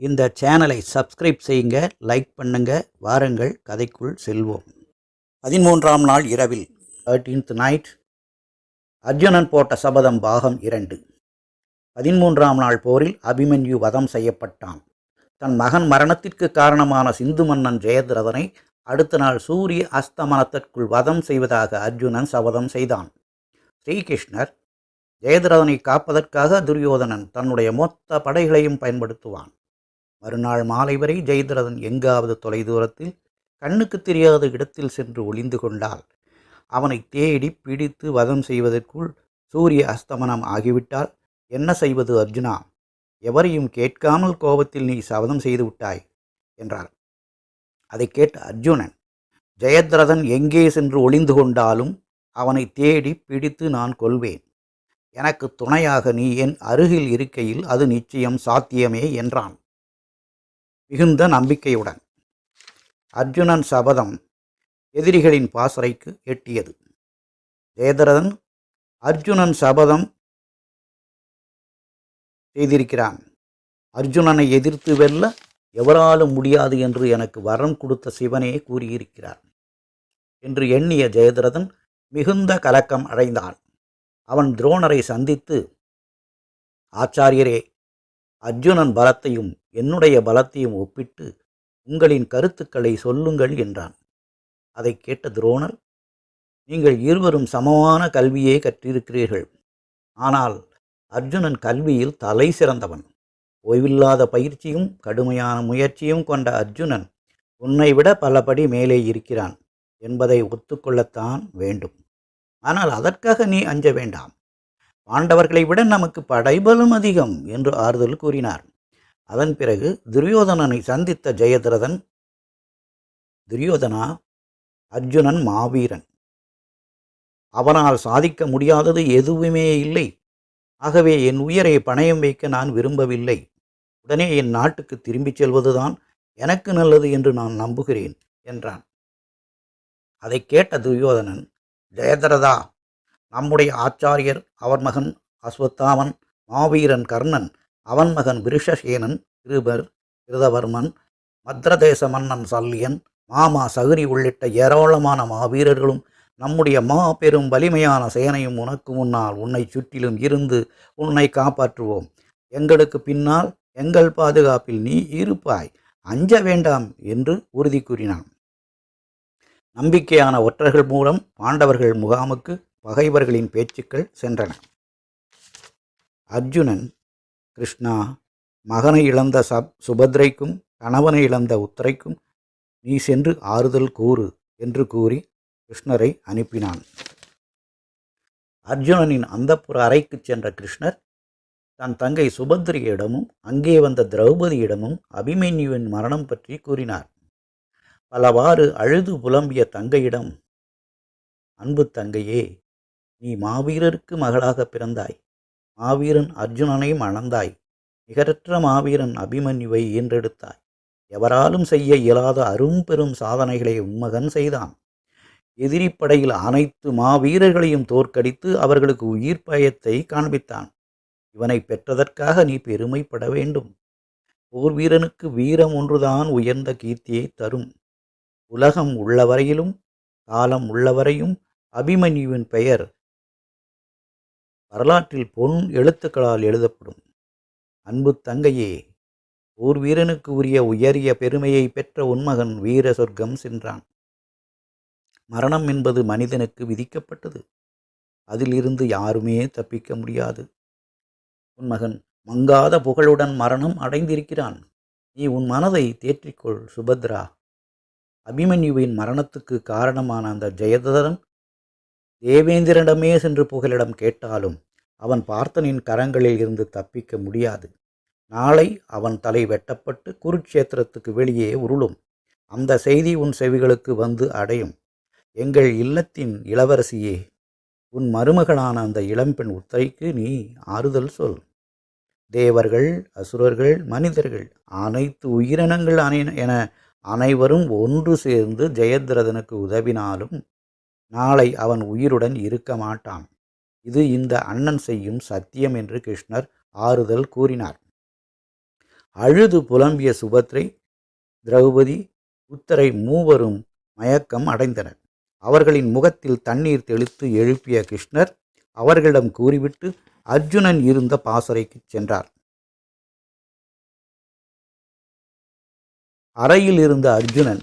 இந்த சேனலை சப்ஸ்கிரைப் செய்யுங்க லைக் பண்ணுங்க வாருங்கள் கதைக்குள் செல்வோம். பதிமூன்றாம் நாள் இரவில் தேர்டீன்த் நைட் அர்ஜுனன் போட்ட சபதம் பாகம் இரண்டு. பதிமூன்றாம் நாள் போரில் அபிமன்யு வதம் செய்யப்பட்டான். தன் மகன் மரணத்திற்கு காரணமான சிந்து மன்னன் ஜெயத்ரதனை அடுத்த நாள் சூரிய அஸ்தமனத்திற்குள் வதம் செய்வதாக அர்ஜுனன் சபதம் செய்தான். ஸ்ரீகிருஷ்ணர் ஜெயதிரதனை காப்பதற்காக துரியோதனன் தன்னுடைய மொத்த படைகளையும் பயன்படுத்துவான். மறுநாள் மாலை வரை ஜெயத்ரதன் எங்காவது தொலைதூரத்தில் கண்ணுக்கு தெரியாத இடத்தில் சென்று ஒளிந்து கொண்டால் அவனை தேடி பிடித்து வதம் செய்வதற்குள் சூரிய அஸ்தமனம் ஆகிவிட்டால் என்ன செய்வது அர்ஜுனா? எவரையும் கேட்காமல் கோபத்தில் நீ சபதம் செய்து விட்டாய் என்றார் அதை கேட்ட அர்ஜுனன் ஜெயத்ரதன் எங்கே சென்று ஒளிந்து கொண்டாலும் அவனை தேடி பிடித்து நான் கொள்வேன். எனக்கு துணையாக நீ என் அருகில் இருக்கையில் அது நிச்சயம் சாத்தியமே என்றான். மிகுந்த நம்பிக்கையுடன் அர்ஜுனன் சபதம் எதிரிகளின் பாசறைக்கு எட்டியது. ஜெயதரதன் அர்ஜுனன் சபதம் செய்திருக்கிறான். அர்ஜுனனை எதிர்த்து வெல்ல எவராலும் முடியாது என்று எனக்கு வரம் கொடுத்த சிவனே கூறியிருக்கிறார் என்று எண்ணிய ஜெயதரதன் மிகுந்த கலக்கம் அடைந்தான். அவன் துரோணரை சந்தித்து ஆச்சாரியரே அர்ஜுனன் பலத்தையும் என்னுடைய பலத்தையும் ஒப்பிட்டு உங்களின் கருத்துக்களை சொல்லுங்கள் என்றான். அதை கேட்ட துரோணர் நீங்கள் இருவரும் சமமான கல்வியே கற்றிருக்கிறீர்கள். ஆனால் அர்ஜுனன் கல்வியில் தலை சிறந்தவன். ஓய்வில்லாத பயிற்சியும் கடுமையான முயற்சியும் கொண்ட அர்ஜுனன் உன்னை விட பலபடி மேலே இருக்கிறான் என்பதை ஒத்துக்கொள்ளத்தான் வேண்டும். ஆனால் அதற்காக நீ அஞ்ச வேண்டாம். பாண்டவர்களை விட நமக்கு படைபலம் அதிகம் என்று ஆறுதல் கூறினார். அதன் பிறகு துரியோதனனை சந்தித்த ஜெயதிரதன் துரியோதனா அர்ஜுனன் மாவீரன். அவனால் சாதிக்க முடியாதது எதுவுமே இல்லை. ஆகவே என் உயிரை பணயம் வைக்க நான் விரும்பவில்லை. உடனே என் நாட்டுக்கு திரும்பிச் செல்வதுதான் எனக்கு நல்லது என்று நான் நம்புகிறேன் என்றான். அதை கேட்ட துரியோதனன் ஜெயதரதா நம்முடைய ஆச்சாரியர் அவர் மகன் அஸ்வத்தாமன் மாவீரன் கர்ணன் அவன் மகன் விருஷசேனன் கிருபர் கிருதவர்மன் மத்ரதேச மன்னன் சல்லியன் மாமா சகுரி உள்ளிட்ட ஏராளமான மாவீரர்களும் நம்முடைய மா பெரும் வலிமையான சேனையும் உனக்கு முன்னால் உன்னை சுற்றிலும் இருந்து உன்னை காப்பாற்றுவோம். எங்களுக்கு பின்னால் எங்கள் பாதுகாப்பில் நீ இருப்பாய். அஞ்ச வேண்டாம் என்று உறுதி கூறினான். நம்பிக்கையான ஒற்றர்கள் மூலம் பாண்டவர்கள் முகாமுக்கு பகைவர்களின் பேச்சுக்கள் சென்றன. அர்ஜுனன் கிருஷ்ணா மகனை இழந்த சப் சுபத்ரைக்கும் கணவனை இழந்த உத்தரைக்கும் நீ சென்று ஆறுதல் கூறு என்று கூறி கிருஷ்ணரை அனுப்பினான். அர்ஜுனனின் அந்தப்புற அறைக்குச் சென்ற கிருஷ்ணர் தன் தங்கை சுபத்ரியிடமும் அங்கே வந்த திரௌபதியிடமும் அபிமன்யுவின் மரணம் பற்றி கூறினார். பலவாறு அழுது புலம்பிய தங்கையிடம் அன்பு தங்கையே நீ மாவீரருக்கு மகளாக பிறந்தாய். மாவீரன் அர்ஜுனனை மணந்தாய். நிகரற்ற மாவீரன் அபிமன்யுவை ஈன்றெடுத்தாய். எவராலும் செய்ய இயலாத அரும்பெரும் சாதனைகளை உன்மகன் செய்தான். எதிரிப்படையில் அனைத்து மாவீரர்களையும் தோற்கடித்து அவர்களுக்கு உயிர் பயத்தை காண்பித்தான். இவனை பெற்றதற்காக நீ பெருமைப்பட வேண்டும். போர் வீரனுக்கு வீரம் ஒன்றுதான் உயர்ந்த கீர்த்தியை தரும். உலகம் உள்ளவரையிலும் காலம் உள்ளவரையும் அபிமன்யுவின் பெயர் வரலாற்றில் பொன் எழுத்துக்களால் எழுதப்படும். அன்பு தங்கையே ஊர் வீரனுக்கு உரிய உயரிய பெருமையை பெற்ற உன்மகன் வீர சொர்க்கம் சென்றான். மரணம் என்பது மனிதனுக்கு விதிக்கப்பட்டது. அதிலிருந்து யாருமே தப்பிக்க முடியாது. உன் மகன் மங்காத புகழுடன் மரணம் அடைந்திருக்கிறான். நீ உன் மனதை தேற்றிக்கொள் சுபத்ரா. அபிமன்யுவின் மரணத்துக்கு காரணமான அந்த ஜெயதரன் தேவேந்திரனிடமே சென்று புகலிடம் கேட்டாலும் அவன் பார்த்தனின் கரங்களில் இருந்து தப்பிக்க முடியாது. நாளை அவன் தலை வெட்டப்பட்டு குருட்சேத்திரத்துக்கு வெளியே உருளும். அந்த செய்தி உன் செவிகளுக்கு வந்து அடையும். எங்கள் இல்லத்தின் இளவரசியே உன் மருமகளான அந்த இளம்பெண் உத்தரைக்கு நீ ஆறுதல் சொல். தேவர்கள் அசுரர்கள் மனிதர்கள் அனைத்து உயிரினங்கள் அனை என அனைவரும் ஒன்று சேர்ந்து ஜெயத்ரதனுக்கு உதவினாலும் நாளை அவன் உயிருடன் இருக்க மாட்டான். இது இந்த அண்ணன் செய்யும் சத்தியம் என்று கிருஷ்ணர் ஆறுதல் கூறினார். அழுது புலம்பிய சுபத்ரை திரௌபதி புத்தரை மூவரும் மயக்கம் அடைந்தனர். அவர்களின் முகத்தில் தண்ணீர் தெளித்து எழுப்பிய கிருஷ்ணர் அவர்களிடம் கூறிவிட்டு அர்ஜுனன் இருந்த பாசறைக்கு சென்றார். அறையில் இருந்த அர்ஜுனன்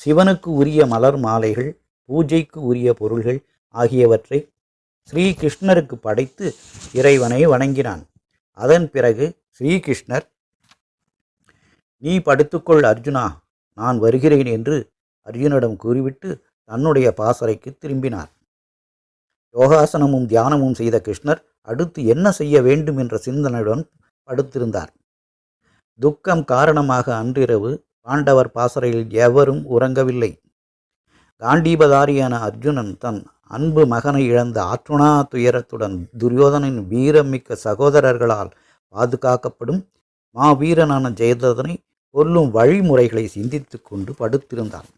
சிவனுக்கு உரிய மலர் மாலைகள் பூஜைக்கு உரிய பொருள்கள் ஆகியவற்றை ஸ்ரீகிருஷ்ணருக்கு படைத்து இறைவனை வணங்கினான். அதன் பிறகு ஸ்ரீகிருஷ்ணர் நீ படுத்துக்கொள் அர்ஜுனா நான் வருகிறேன் என்று அர்ஜுனிடம் கூறிவிட்டு தன்னுடைய பாசறைக்கு திரும்பினார். யோகாசனமும் தியானமும் செய்த கிருஷ்ணர் அடுத்து என்ன செய்ய வேண்டும் என்ற சிந்தனையுடன் படுத்திருந்தார். துக்கம் காரணமாக அன்றிரவு பாண்டவர் பாசறையில் எவரும் உறங்கவில்லை. காண்டீபதாரியான அர்ஜுனன் தன் அன்பு மகனை இழந்த ஆற்றுணா துயரத்துடன் துரியோதனின் வீரமிக்க சகோதரர்களால் பாதுகாக்கப்படும் மாவீரனான ஜெயதனை கொல்லும் வழிமுறைகளை சிந்தித்து கொண்டு படுத்திருந்தான்.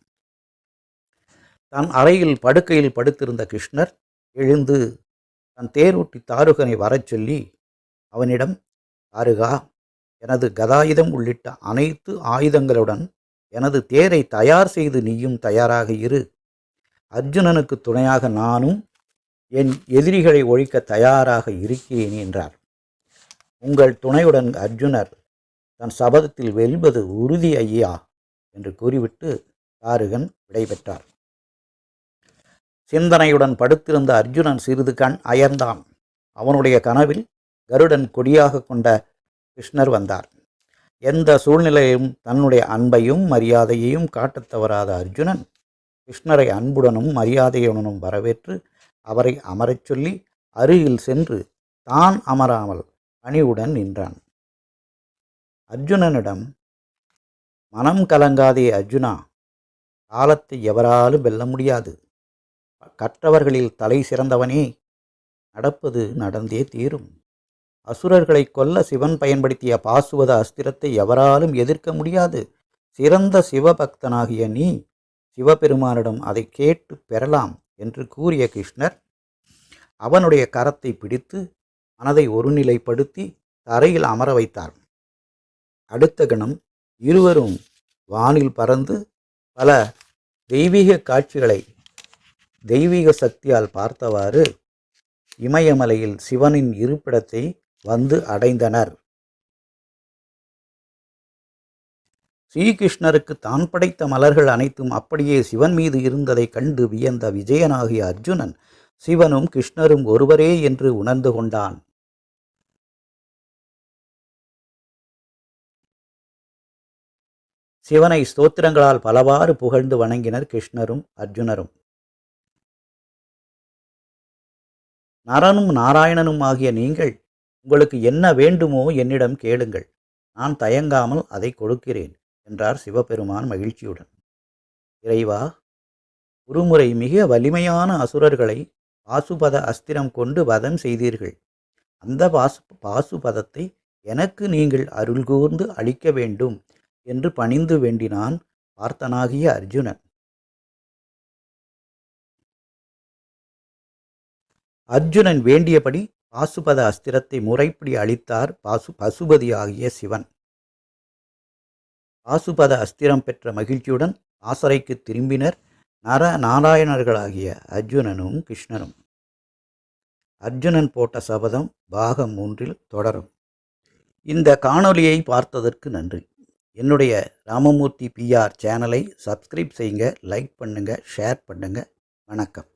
தன் அறையில் படுக்கையில் படுத்திருந்த கிருஷ்ணர் எழுந்து தன் தேரூட்டி தாருகனை வரச் சொல்லி அவனிடம் தாருகா எனது கதாயுதம் உள்ளிட்ட அனைத்து ஆயுதங்களுடன் எனது தேரை தயார் செய்து நீயும் தயாராக இரு. அர்ஜுனனுக்கு துணையாக நானும் என் எதிரிகளை ஒழிக்க தயாராக இருக்கிறேன் என்றார். உங்கள் துணையுடன் அர்ஜுனர் தன் சபதத்தில் வெல்வது உறுதி ஐயா என்று கூறிவிட்டு தாருகன் விடைபெற்றார் சிந்தனையுடன் படுத்திருந்த அர்ஜுனன் சிறிது கண் அயர்ந்தான். அவனுடைய கனவில் கருடன் கொடியாக கொண்ட கிருஷ்ணர் வந்தார். எந்த சூழ்நிலையிலும் தன்னுடைய அன்பையும் மரியாதையையும் காட்டத் தவறாத அர்ஜுனன் கிருஷ்ணரை அன்புடனும் மரியாதையுடனும் வரவேற்று அவரை அமரச் சொல்லி அருகில் சென்று தான் அமராமல் பணிவுடன் நின்றான். அர்ஜுனனிடம் மனம் கலங்காதே அர்ஜுனா காலத்தை எவராலும் வெல்ல முடியாது. கற்றவர்களில் தலை சிறந்தவனே நடப்பது நடந்தே தீரும். அசுரர்களை கொல்ல சிவன் பயன்படுத்திய பாசுவத அஸ்திரத்தை எவராலும் எதிர்க்க முடியாது. சிறந்த சிவபக்தனாகிய நீ சிவபெருமானிடம் அதை கேட்டு பெறலாம் என்று கூறிய கிருஷ்ணர் அவனுடைய கரத்தை பிடித்து மனதை ஒருநிலைப்படுத்தி தரையில் அமர வைத்தார். அடுத்த கணம் இருவரும் வானில் பறந்து பல தெய்வீக காட்சிகளை தெய்வீக சக்தியால் பார்த்தவாறு இமயமலையில் சிவனின் இருப்பிடத்தை வந்து அடைந்தனர். ஸ்ரீகிருஷ்ணருக்கு தான் படைத்த மலர்கள் அனைத்தும் அப்படியே சிவன் மீது இருந்ததை கண்டு வியந்த விஜயனாகிய அர்ஜுனன் சிவனும் கிருஷ்ணரும் ஒருவரே என்று உணர்ந்து கொண்டான். சிவனை ஸ்தோத்திரங்களால் பலவாறு புகழ்ந்து வணங்கினர் கிருஷ்ணரும் அர்ஜுனரும். நரனும் நாராயணனும் ஆகிய நீங்கள் உங்களுக்கு என்ன வேண்டுமோ என்னிடம் கேளுங்கள். நான் தயங்காமல் அதை கொடுக்கிறேன் என்றார் சிவபெருமான் மகிழ்ச்சியுடன். இறைவா ஒருமுறை மிக வலிமையான அசுரர்களை பாசுபத அஸ்திரம் கொண்டு வதம் செய்தீர்கள். அந்த பாசு பாசுபதத்தை எனக்கு நீங்கள் அருள் கூர்ந்து அளிக்க வேண்டும் என்று பணிந்து வேண்டினான் பார்த்தனாகிய அர்ஜுனன். அர்ஜுனன் வேண்டியபடி பாசுபத அஸ்திரத்தை முறைப்படி அளித்தார் பாசு பசுபதி ஆகிய சிவன். பாசுபத அஸ்திரம் பெற்ற மகிழ்ச்சியுடன் ஆசரைக்கு திரும்பினர் நர நாராயணர்களாகிய அர்ஜுனனும் கிருஷ்ணனும் அர்ஜுனன் போட்ட சபதம் பாகம் மூன்றில் தொடரும். இந்த காணொளியை பார்த்ததற்கு நன்றி. என்னுடைய ராமமூர்த்தி பிஆர் சேனலை சப்ஸ்கிரைப் செய்யுங்க லைக் பண்ணுங்கள் ஷேர் பண்ணுங்கள் வணக்கம்.